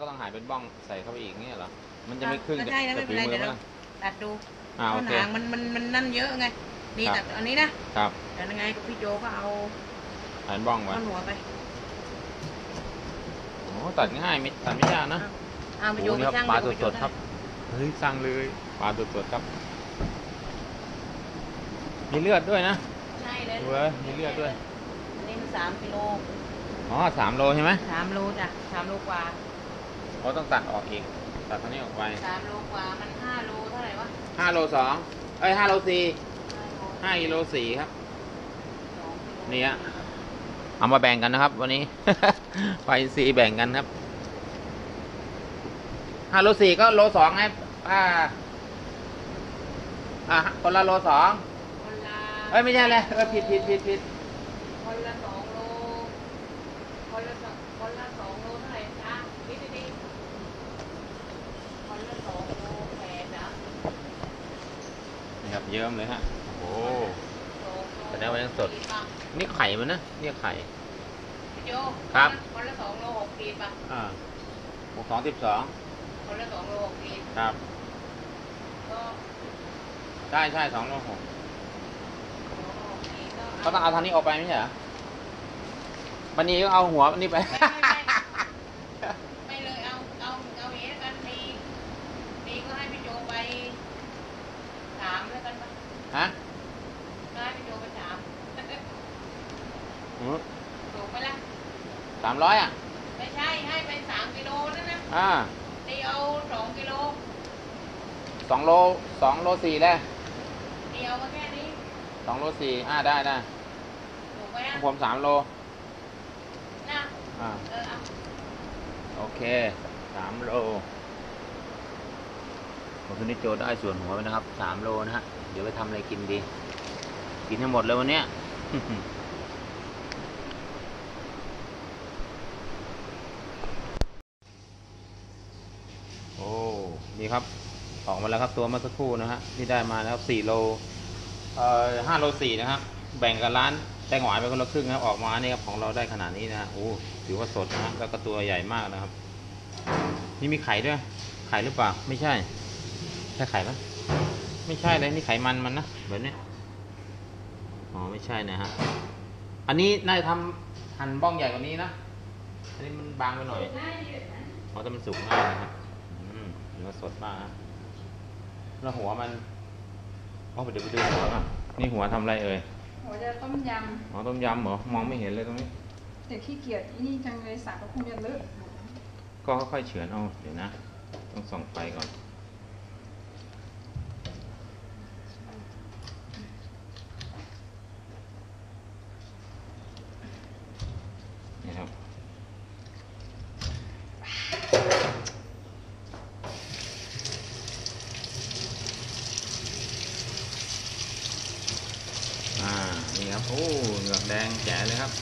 ก็ต้องหายเป็นบ้องใส่เข้าไปอีกเงี้ยเหรอ มันจะไม่ครึ่งก็ใช่นะไม่เป็นไรแต่ฝีเดี๋ยวมือเรามั้งตัดดูอ่าเพโอราะเคหางมันมันมันนั่นเยอะไง นี่ครับตัดอันนี้นะครับแต่ยังไงพี่โจก็เอาหายเป็นบ้องไว้เอาหัวไป โอ้ตัดง่ายไม่ตัดไม่ยากนะเอาไปโยโอ้ไปนี่ครับช่างปลาโยไปสดๆครับ เฮ้ยสั่งเลยปลาสดๆครับ มีเลือดด้วยนะ ใช่เลยดูเลยมีเลือดด้วยอันนี้มันสามกิโล อ๋อสามโลใช่ไหมสามโลจ้ะสามโลกว่า เขาต้องตัดออกอีก ตัดตัวนี้ออกไปสามโลกว่ามันห้าโลเท่าไหร่วะห้าโลสองเอ้ยห้าโลสี่ห้าโลห้ากิโลสี่ครับสองกิโลนี่ฮะเอามาแบ่งกันนะครับ วันนี้ ไฟซีแบ่งกันครับห้าโลสี่ก็โลสองไงป้าอะคนละโลสองคนละเอ้ยไม่ใช่เลยเออผิดผิดผิดผิดคนละสองโลคนละสองคนละสองโลเท่าไหร่จ้ะคิดดีๆคนละสองโลแปดนะ นี่ครับ เยิ้มเลยฮะ โอ้โหสองโลแสดงว่ายังสดขีป่ะนี่ไข่มันนะนี่ไข่พี่โจครับคนละสองโลหกขีดป่ะอ่าหกสองสิบสองคนละสองโลหกขีดครับ ก็ใช่ใช่สองโลหกโลหกขีดก็เขาต้องเอาทางนี้ออกไปไม่ใช่เหรอวันนี้ก็เอาหัวอันนี้ไป ไม่ไม่ไม่ไม่เลยเอาเอาเอาอย่างนี้แล้วกันมีมีก็ให้พี่โจไปถามแล้วกันป่ะ ฮะ ก็ให้พี่โจไปถาม อืม ถูกไหมล่ะ สามร้อยอะ ไม่ใช่ให้ไปสามกิโลนั่นนะอ่านี่เอาสองกิโลสองโลสองโลสี่เลยนี่เอามาแค่นี้สองโลสี่อ่าได้ได้ถูกไหมขอะองผมสามโลนะอ่าเออเอาโอเคสามโลผมคุณนิโจได้ส่วนหัวไปนะครับสามโลนะฮะ เดี๋ยวไปทำอะไรกินดี กินให้หมดเลยวันเนี้ย นี่ครับออกมาแล้วครับตัวเมื่อสักครู่นะฮะที่ได้มานะครับสี่โลเอ่อห้าโลสี่นะครับแบ่งกับร้านแตงหวายไปคนละครึ่งนะครับออกมานี่ครับของเราได้ขนาดนี้นะฮะโอ้ถือว่าสดนะฮะแล้วก็ตัวใหญ่มากนะครับ นี่มีไข่ด้วยไข่หรือเปล่าไม่ใช่ใช่ไข่ปะไม่ใช่เลยนี่ไขมันมันนะแบบเนี้ยอ๋อไม่ใช่นะฮะอันนี้น่าจะทำหั่นบ้องใหญ่กว่านี้นะอันนี้มันบางไปหน่อยอ๋อแต่มันสุกมากนะครับอืมเนื้อส ดมากฮะแล้วหัวมันอ๋อเดี๋ยวไปดูหัวก่อนนี่หัวทำอะไรเอ่ยหัวจะต้มยอ๋อต้มยำเหรอมองไม่เห็นเลยตรงนี้ำแต่ขี้เกียจอีนี่จังเลยสากก็คงจะเลอะก็ค่อยๆเฉือนเอาเดี๋ยวนะ ต้องส่องไฟก่อนนี่ครับ อ่า นี่ครับ โอ้เหงือกแดงแจ๋เลยครับ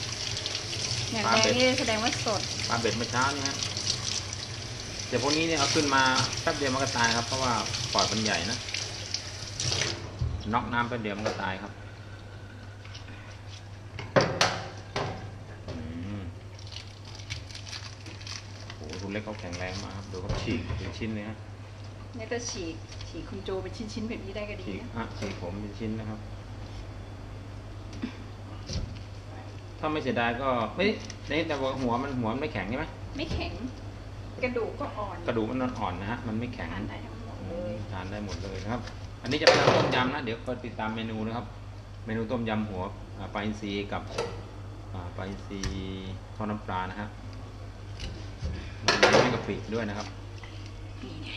อย่างปลาแดเป็งดนี่แสดงว่าสด ปลาเบ็ดเมื่อเช้านี่ฮะเดี๋ยวพวกนี้เนี่ยเอาขึ้นมาแป๊บเดียวมันก็ตายครับ เพราะว่าปอดมันใหญ่นะน็อกน้ำแป๊บเดียวมันก็ตายครับอืมโอ้โหทุนเล็กเขาแข็งแรงมากครับดูเขาฉีกเป็นชิ้นเลยฮะเนี่ยก็ฉีกฉีกคุณโจเป็นชิ้นๆแบบนี้ได้ก็ดีฉีกนะอะฉีกผมเป็นชิ้นนะครับ ถ้าไม่เสียดายก็เฮ้ยนี่แต่ว่าหัวมันหัวมันไม่แข็งใช่ไหมไม่แข็ง กระดูกก็อ่อนกระดูกมันอ่อนๆนะฮะมันไม่แข็งทานได้ทั้งหมดอืเลมยทานได้หมดเลยนะครับ อันนี้จะเป็นต้มยำนะเดี๋ยวก็ติดตามเมนูนะครับ เมนูต้มยำหัวอ่าปลาอินทรีกับอ่าปลาอินทรีทอดน้ำปลานะฮะมันไม่กะปิด้วยนะครับนี่ไง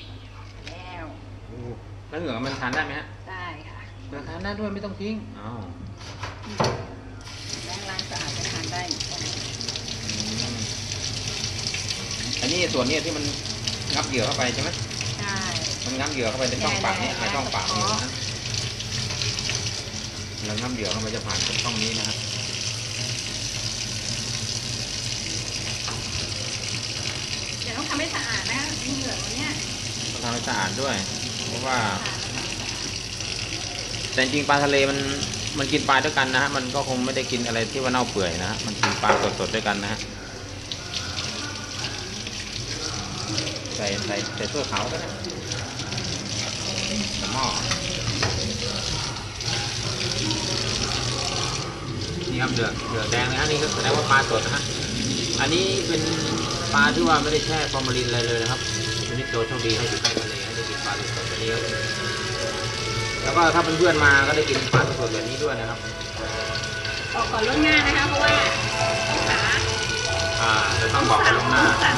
แล้วโอ้แล้วเหงือกมันทานได้ไหมฮะได้ค่ะเหงือกทานได้ด้วยไม่ต้องทิ้งอ้าวแล้งล้าง สะอาดจะทานได้เหมือนกันอืมอันนี้ส่วนนี้ที่มันงับเหยื่อเข้าไปใช่ไหมใช่มันงับเหยื่อเข้าไปในช่องปากนี่อ่าช่องปากนี่นะแล้วงับเหยื่อเข้าไปจะผ่านช่องนี้นะครับเดี๋ยวต้องทำให้สะอาดนะเหงื่อตัวเนี้ยต้องทำให้สะอาดด้วย เพราะว่า แต่จริงๆปลาทะเลมัน มันกินปลาด้วยกันนะฮะมันก็คงไม่ได้กินอะไรที่ว่าเน่าเปื่อยนะฮะมันกินปลาสดๆด้วยกันนะฮะใส่ใส่ใส่เสื้อขาวก็ได้หม้อนี่ครับเดือดเดือดแดงนะฮะนี่ก็แสดงว่าปลาสดนะฮะอันนี้เป็นปลาที่ว่าไม่ได้แช่ฟอร์มาลินอะไรเลยนะครับอันนี้โจโชคดีให้อยู่ใกล้ทะเลให้ได้กินปลาสดๆแบบนี้ครับ แล้วก็ถ้าเพื่อนๆมาก็ได้กินปลาสดๆแบบนี้ด้วยนะครับออกก่อนล่วงหน้านะคะเพราะว่าต้องหาอ่าจะต้องบอกกันล่วงหน้าสั่ง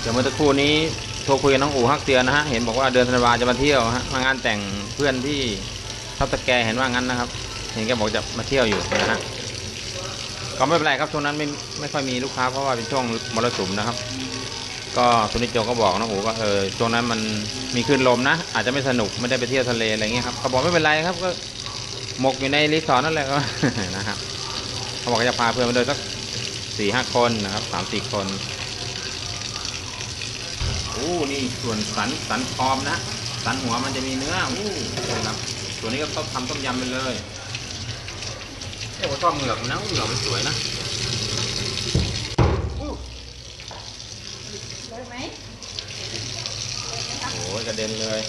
เดี๋ยวเมื่อสักครู่นี้ โทรคุยกับน้องอู๋ฮักเตียนนะฮะเห็นบอกว่าเดือนธันวาจะมาเที่ยวฮะมางานแต่งเพื่อนที่ทับตะแกเห็นว่างั้นนะครับ เห็นแกบอกจะมาเที่ยวอยู่นะฮะก็ไม่เป็นไรครับช่วงนั้นไม่ไม่ค่อยมีลูกค้าเพราะว่าเป็นช่วงมรสุมนะครับ ก็สุนิจโจก็บอกน้องอู๋ว่าเออช่วงนั้นมันมีคลื่นลมนะ อาจจะไม่สนุกไม่ได้ไปเที่ยวทะเลอะไรเงี้ยครับเขาบอกไม่เป็นไรครับก็หมกอยู่ในรีสอร์ทนั่นแหละนะครับเขาบอกจะพาเพื่อนมาเดินสักสี่ห้าคนนะครับสามสี่คน อ้นี่ส่วนสันสันคอมนะ สันหัวมันจะมีเนื้ออู้นะครับส่วนนี้ก็ต้องทำต้มยำไปเลยเอ้ยผมชอบเหงือกมันนะเหงือกมันสวยนะอู้เลยไหมโอ้ยกระเด็นเลย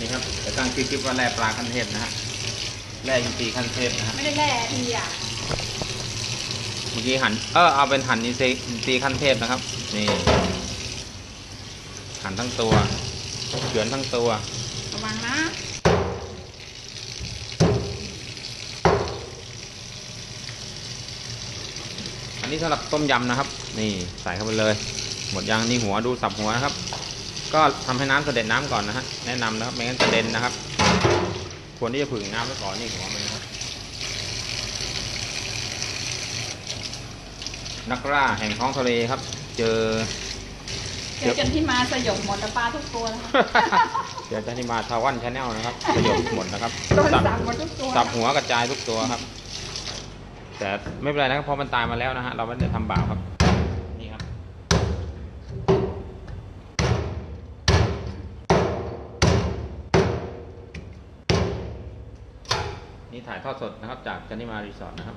นี่ครับแต่ตั้งชื่อคลิปว่าแร่ปลาขั้นเทพนะฮะแร่ยินทรีย์ขั้นเทพนะฮะไม่ได้แล่ทีอะเมื่อกี้หั่นเออเอาเป็นหั่นอินทรีย์อินทรีย์ขั้นเทพนะครับ นี่หั่นทั้งตัวเฉือนทั้งตัวระวังนะอันนี้สำหรับต้มยำนะครับ นี่ใส่เข้าไปเลย หมดยังนี่หัวดูสับหัวนะครับ ก็ทำให้น้ำเสด็จน้ำก่อนนะฮะแนะนำนะครับไม่งั้นจะเด่นนะครับ ควรที่จะผึ่งน้ำไว้ก่อนนี่หัวมันนะครับ นักล่าแห่งท้องทะเลครับ เจอ เจอจนที่มาสยบหมดแล้วปลาทุกตัวแล้วค่ะเดี๋ยวจะนี่มาทาวันชาแนลนะครับประโยชน์หมดนะครับโดนสับสั่งหมดทุกตัวสับหัวกระจายทุกตัวครับ แต่ไม่เป็นไรนะครับเพราะมันตายมาแล้วนะฮะเราไม่ได้ทำบาปครับนี่ครับ นี่ถ่ายทอดสดนะครับ จากจันนิมารีสอร์ทนะครับ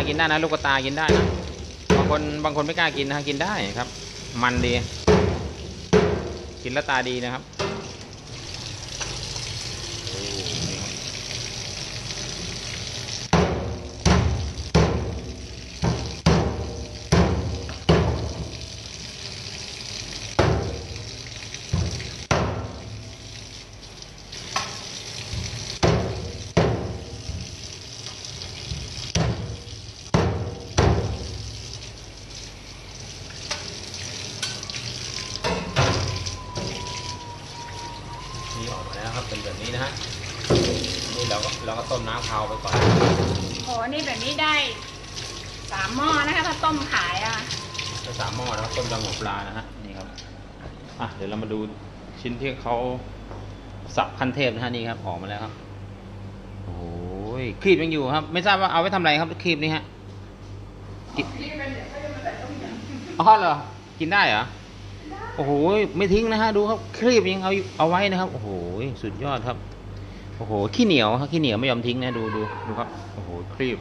ากินได้นะลูกกระตากินได้นะบางคนบางคนไม่กล้ากินนะกินได้ครับ มันดี กินแล้วตาดีนะครับโอ้นี่ครับนี่ออกมาแล้วครับเป็นแบบนี้นะฮะนี่เราก็ เราก็ต้มน้ำคาวไปก่อนโอ้นี่แบบนี้ได้สามหม้อนะคะถ้าต้มขายอะไปสามหม้อนะครับต้มยำหัวปลานะฮะนี่ครับอะเดี๋ยวเรามาดูชิ้นที่เขาสับขั้นเทพนะฮะนี่ครับออกมาแล้วครับโอ้ยครีบยังอยู่ครับ ไม่ทราบว่าเอาไว้ทำอะไรครับครีบนี้ฮะกิอ๋อเหรอกินได้เหรอโอ้โหไม่ทิ้งนะฮะดูครับครีบยังเอาเอาไว้นะครับโอ้โหสุดยอดครับ โอ้โห ขี้เหนียวครับขี้เหนียวไม่ยอมทิ้งนะดูดูดูครับ โอ้โหครีบ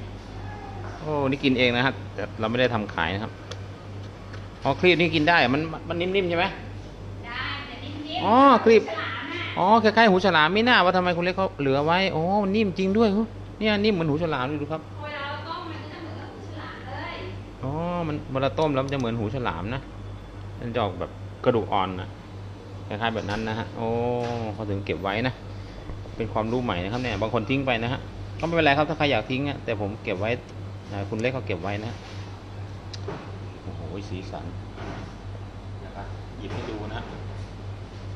โอ้นี่กินเองนะครับแต่เราไม่ได้ทำขายนะครับ อ๋อครีบนี่กินได้เหรอมันมันนิ่มๆใช่ไหมได้แต่นิ่มอ๋อครีบฉลามน่ะอ๋อคล้ายๆหูฉลามไม่น่าว่าทำไมคุณเล็กเขาเหลือไว้ โอ้มันนิ่มจริงด้วยหุ้ยเนี่ยนิ่มเหมือนหูฉลามเลยดูครับเวลาเราต้มมันจะเหมือนกับฉลามเลยอ๋อ มันเวลาต้มแล้วมันจะเหมือนหูฉลามนะมันจะออกแบบกระดูกอ่อนนะคล้ายๆแบบนั้นนะฮะ โอ้เขาถึงเก็บไว้นะ เป็นความรู้ใหม่นะครับเนี่ยบางคนทิ้งไปนะฮะก็ไม่เป็นไรครับถ้าใครอยากทิ้งอะแต่ผมเก็บไว้อ่าคุณเล็กเขาเก็บไว้นะโอ้โหสีสันนะครับหยิบให้ดูนะ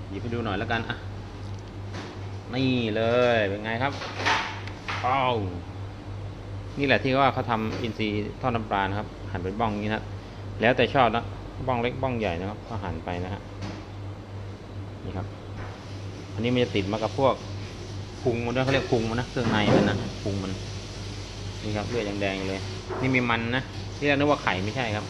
หยิบให้ดูหน่อยแล้วกันอะนี่เลยเป็นไงครับอ้าวนี่แหละที่ว่าเขาทำอินทรีย์ทอดน้ำปลานะครับ หั่นเป็นบ้องอย่างนี้นะแล้วแต่ชอบนะบ้องเล็กบ้องใหญ่นะครับก็หั่นไปนะฮะนี่ครับ อันนี้มันจะติดมากับพวก พุงมันด้วยเขาเรียกพุงมันนะเครื่องในมันนะพุงมันนี่ครับเลือดแดงๆเลย นี่มีมันนะที่เรานึกว่าไข่ไม่ใช่ครับ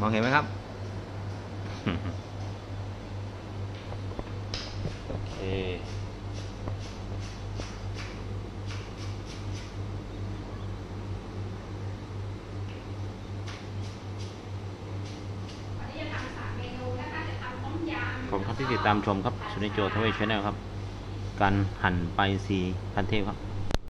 มองเห็นไหมครับ โอเค วันนี้จะทำสามเมนูนะคะจะทำต้มยำ ผมครับ ที่ติดตามชมครับสุนิโจทวีชแนลครับ การหั่นไปซีพันเทพครับ